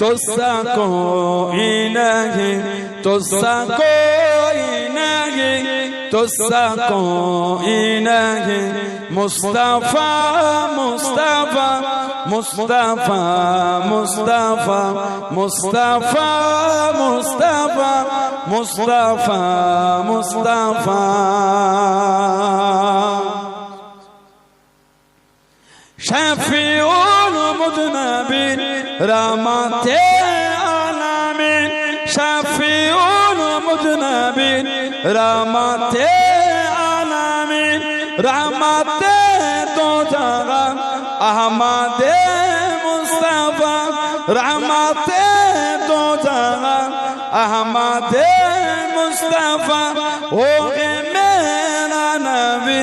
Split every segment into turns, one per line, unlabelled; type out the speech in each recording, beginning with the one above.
tosako inagi tosako inagi tosako inagi mustafa mustafa mustafa mustafa mustafa mustafa mustafa mustafa Shafiul মুদনাবিন রামাতে আলামিন শাফিউল মুদনাবিন রামাতে আলামিন রামাতে তো জাগা আহমাদে মুস্তাফা রামাতে তো জাগা আহমাদে মুস্তাফা ও হে মেরা নবী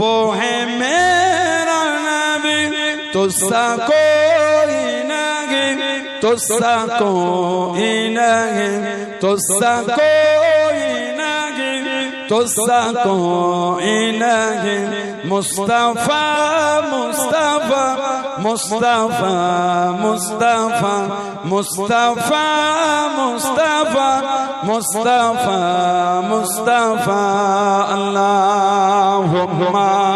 वो है मैं तुसां कोई नाहे तुसां कोई नाहे तुसां कोई नाहे तुसां कोई नाहे मुस्तफ़ा मुस्तफ़ा मुस्तफ़ा मुस्तफ़ा मुस्तफ़ा मुस्तफ़ा मुस्तफ़ा मुस्तफ़ा अल्लाहुम्मा